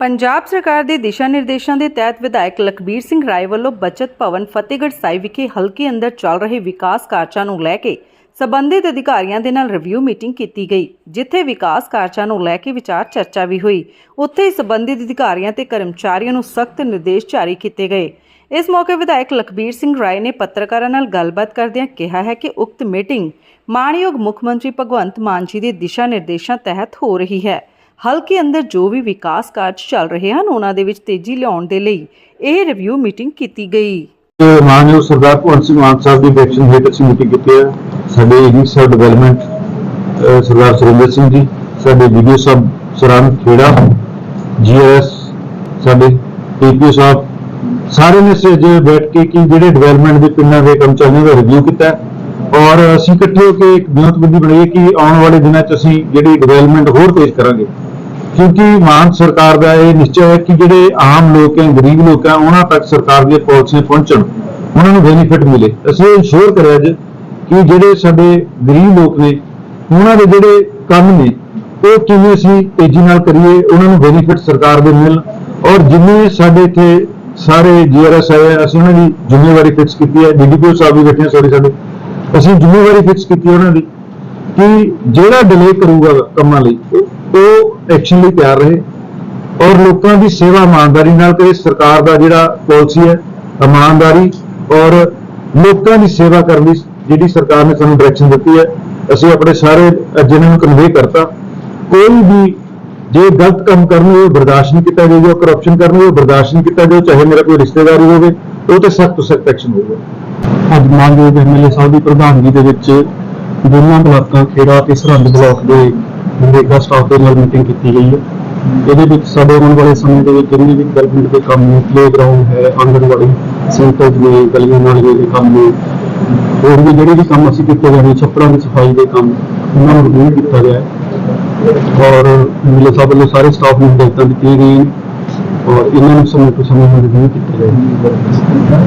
ਪੰਜਾਬ ਸਰਕਾਰ ਦੇ ਦਿਸ਼ਾ ਨਿਰਦੇਸ਼ਾਂ ਦੇ ਤਹਿਤ ਵਿਧਾਇਕ ਲਖਬੀਰ ਸਿੰਘ ਰਾਏ ਵੱਲੋਂ ਬਚਤ ਭਵਨ ਫਤਿਹਗੜ੍ਹ ਸਾਹਿਬ ਵਿਖੇ ਹਲਕੇ ਅੰਦਰ ਚੱਲ ਰਹੇ ਵਿਕਾਸ ਕਾਰਜਾਂ ਨੂੰ ਲੈ ਕੇ ਸਬੰਧਿਤ ਅਧਿਕਾਰੀਆਂ ਦੇ ਨਾਲ ਰਿਵਿਊ ਮੀਟਿੰਗ ਕੀਤੀ ਗਈ, ਜਿੱਥੇ ਵਿਕਾਸ ਕਾਰਜਾਂ ਨੂੰ ਲੈ ਕੇ ਵਿਚਾਰ ਚਰਚਾ ਵੀ ਹੋਈ। ਉੱਥੇ ਸਬੰਧਿਤ ਅਧਿਕਾਰੀਆਂ ਤੇ ਕਰਮਚਾਰੀਆਂ ਨੂੰ ਸਖਤ ਨਿਰਦੇਸ਼ ਜਾਰੀ ਕੀਤੇ ਗਏ। ਇਸ ਮੌਕੇ ਵਿਧਾਇਕ ਲਖਬੀਰ ਸਿੰਘ ਰਾਏ ਨੇ ਪੱਤਰਕਾਰਾਂ ਨਾਲ ਗੱਲਬਾਤ ਕਰਦਿਆਂ ਕਿਹਾ ਹੈ ਕਿ ਉਕਤ ਮੀਟਿੰਗ ਮਾਣਯੋਗ ਮੁੱਖ ਮੰਤਰੀ ਭਗਵੰਤ ਮਾਨ ਜੀ ਦੇ ਦਿਸ਼ਾ ਨਿਰਦੇਸ਼ਾਂ ਤਹਿਤ ਹੋ ਰਹੀ ਹੈ। ਹਲਕੇ ਅੰਦਰ ਜੋ ਵੀ ਵਿਕਾਸ ਕਾਰਜ ਚੱਲ ਰਹੇ ਹਨ, ਉਹਨਾਂ ਦੇ ਵਿੱਚ ਤੇਜ਼ੀ ਲਿਆਉਣ ਦੇ ਲਈ ਇਹ ਰਿਵਿਊ ਮੀਟਿੰਗ ਕੀਤੀ ਗਈ। ਮਾਨਯੋਗ ਸਰਦਾਰ ਭਗਵੰਤ ਸਿੰਘ ਮਾਨ ਸਾਹਿਬ ਦੀ ਡਾਇਰੈਕਸ਼ਨ ਹੇਠ ਅਸੀਂ ਮੀਟਿੰਗ ਕੀਤੀ ਹੈ। ਸਾਡੇ ਏਡੀ ਡਿਵੈਲਪਮੈਂਟ ਸਰਦਾਰ ਸੁਰਿੰਦਰ ਸਿੰਘ ਜੀ, ਸਾਡੇ ਵੀਡੀਓ ਸਾਹਿਬ ਸਰੰਗ ਖੇੜਾ ਜੀਐਸ ਸਾਡੇ ਪੀਪੀਓ ਸਾਹਿਬ, ਸਾਰੇ ਨੇ ਸੇ ਜੇ ਬੈਠ ਕੇ ਕਿ ਜਿਹੜੇ ਡਿਵੈਲਪਮੈਂਟ ਦੇ ਪਿੰਡਾਂ ਦੇ ਕੰਮ ਚੱਲ ਰਹੇ ਦਾ ਰਿਵਿਊ ਕੀਤਾ ਔਰ ਅਸੀਂ ਇਕੱਠੇ ਹੋ ਕੇ ਇੱਕ ਨਿਯਤਬੰਦੀ ਬਣਾਈ ਹੈ ਕਿ ਆਉਣ ਵਾਲੇ ਦਿਨਾਂ 'ਚ ਅਸੀਂ ਜਿਹੜੀ ਡਿਵੈਲਪਮੈਂਟ ਹੋਰ ਤੇਜ਼ ਕਰਾਂਗੇ। ਕਿਉਂਕਿ ਮਾਨ ਸਰਕਾਰ ਦਾ ਇਹ ਨਿਸ਼ਚੈ ਹੈ ਕਿ ਜਿਹੜੇ ਆਮ ਲੋਕ ਹੈ ਗਰੀਬ ਲੋਕ ਹੈ ਉਹਨਾਂ ਤੱਕ ਸਰਕਾਰ ਦੀਆਂ ਪਾਲਿਸੀਆਂ ਪਹੁੰਚਣ ਉਹਨਾਂ ਨੂੰ ਬੈਨੀਫਿਟ ਮਿਲੇ। ਅਸੀਂ ਇਨਸ਼ੋਰ ਕਰਿਆ ਅੱਜ ਕਿ ਜਿਹੜੇ ਸਾਡੇ ਗਰੀਬ ਲੋਕ ਨੇ ਉਹਨਾਂ ਦੇ ਜਿਹੜੇ ਕੰਮ ਨੇ ਉਹ ਕਿਵੇਂ ਅਸੀਂ ਤੇਜ਼ੀ ਨਾਲ ਕਰੀਏ ਉਹਨਾਂ ਨੂੰ ਬੈਨੀਫਿਟ ਸਰਕਾਰ ਦੇ ਮਿਲਣ। ਔਰ ਜਿੰਨੇ ਸਾਡੇ ਇੱਥੇ ਸਾਰੇ ਜੀਆਰਐਸ ਆਏ ਆ, ਅਸੀਂ ਉਹਨਾਂ ਦੀ ਜ਼ਿੰਮੇਵਾਰੀ ਫਿਕਸ ਕੀਤੀ ਹੈ। ਡੀਡੀਪੀਓ ਸਾਹਿਬ ਵੀ ਬੈਠੇ ਆ ਸੌਰੀ ਸਾਡੇ। ਅਸੀਂ ਜ਼ਿੰਮੇਵਾਰੀ ਫਿਕਸ ਕੀਤੀ ਉਹਨਾਂ ਦੀ ਕਿ ਜਿਹੜਾ ਡਿਲੇ ਕਰੂਗਾ ਕੰਮਾਂ ਲਈ, ਉਹ- ਐਕਸ਼ਨ ਲਈ ਤਿਆਰ ਰਹੇ ਔਰ ਲੋਕਾਂ ਦੀ ਸੇਵਾ ਇਮਾਨਦਾਰੀ ਨਾਲ ਕਰੇ। ਸਰਕਾਰ ਦਾ ਜਿਹੜਾ ਪਾਲਿਸੀ ਹੈ, ਇਮਾਨਦਾਰੀ ਔਰ ਲੋਕਾਂ ਦੀ ਸੇਵਾ ਕਰਨ ਦੀ ਜਿਹੜੀ ਸਰਕਾਰ ਨੇ ਸਾਨੂੰ ਡਾਇਰੈਕਸ਼ਨ ਦਿੱਤੀ ਹੈ, ਅਸੀਂ ਆਪਣੇ ਸਾਰੇ ਜਿਹਨਾਂ ਨੂੰ ਕਨਵੇ ਕਰਤਾ, ਕੋਈ ਵੀ ਜੇ ਗਲਤ ਕੰਮ ਕਰਨਗੇ ਉਹ ਬਰਦਾਸ਼ਤ ਨਹੀਂ ਕੀਤਾ ਜਾਊਗਾ ਕਰਪਸ਼ਨ ਕਰਨਗੇ ਉਹ ਬਰਦਾਸ਼ਤ ਨਹੀਂ ਕੀਤਾ ਜਾਊਗਾ ਚਾਹੇ ਮੇਰਾ ਕੋਈ ਰਿਸ਼ਤੇਦਾਰੀ ਹੋਵੇ, ਉਹ ਤੇ ਸਖਤ ਤੋਂ ਸਖਤ ਐਕਸ਼ਨ ਹੋਊਗਾ। ਅੱਜ ਮਾਨਯੋਗ ਐਮਐਲਏ ਸਾਹਿਬ ਦੀ ਪ੍ਰਧਾਨਗੀ ਦੇ ਵਿੱਚ ਦੋਨਾਂ ਬਲਾਕਾਂ ਖੇੜਾ ਤੇ ਸਰਹੰਦ ਬਲਾਕ ਦੇ ਨਰੇਗਾ ਸਟਾਫ ਦੇ ਨਾਲ ਮੀਟਿੰਗ ਕੀਤੀ ਗਈ ਹੈ। ਇਹਦੇ ਵਿੱਚ ਸਾਡੇ ਆਉਣ ਵਾਲੇ ਸਮੇਂ ਦੇ ਵਿੱਚ ਜਿੰਨੇ ਵੀ ਡਿਵੈਲਪਮੈਂਟ ਦੇ ਕੰਮ ਨੇ ਪਲੇਗਰਾਉਂਡ ਹੈ ਆਂਗਣਵਾੜੀ ਸੈਂਟਰ ਨੇ, ਗਲੀਆਂ ਨਾਲੀਆਂ ਦੇ ਕੰਮ ਨੇ, ਹੋਰ ਵੀ ਜਿਹੜੇ ਵੀ ਕੰਮ ਅਸੀਂ ਕੀਤੇ ਗਏ ਨੇ, ਛੱਪੜਾਂ ਦੀ ਸਫ਼ਾਈ ਦੇ ਕੰਮ, ਉਹਨਾਂ ਨੂੰ ਰਿਵਿਊ ਕੀਤਾ ਗਿਆ ਹੈ। ਔਰ ਐਮਐਲਏ ਸਾਹਿਬ ਵੱਲੋਂ ਸਾਰੇ ਸਟਾਫ ਨੂੰ ਹਦਾਇਤਾਂ ਦਿੱਤੀਆਂ ਗਈਆਂ ਔਰ ਇਹਨਾਂ ਨੂੰ ਸਮੇਂ ਤੋਂ ਸਮੇਂ ਨੂੰ ਰਿਵਿਊ ਕੀਤਾ ਜਾਏਗਾ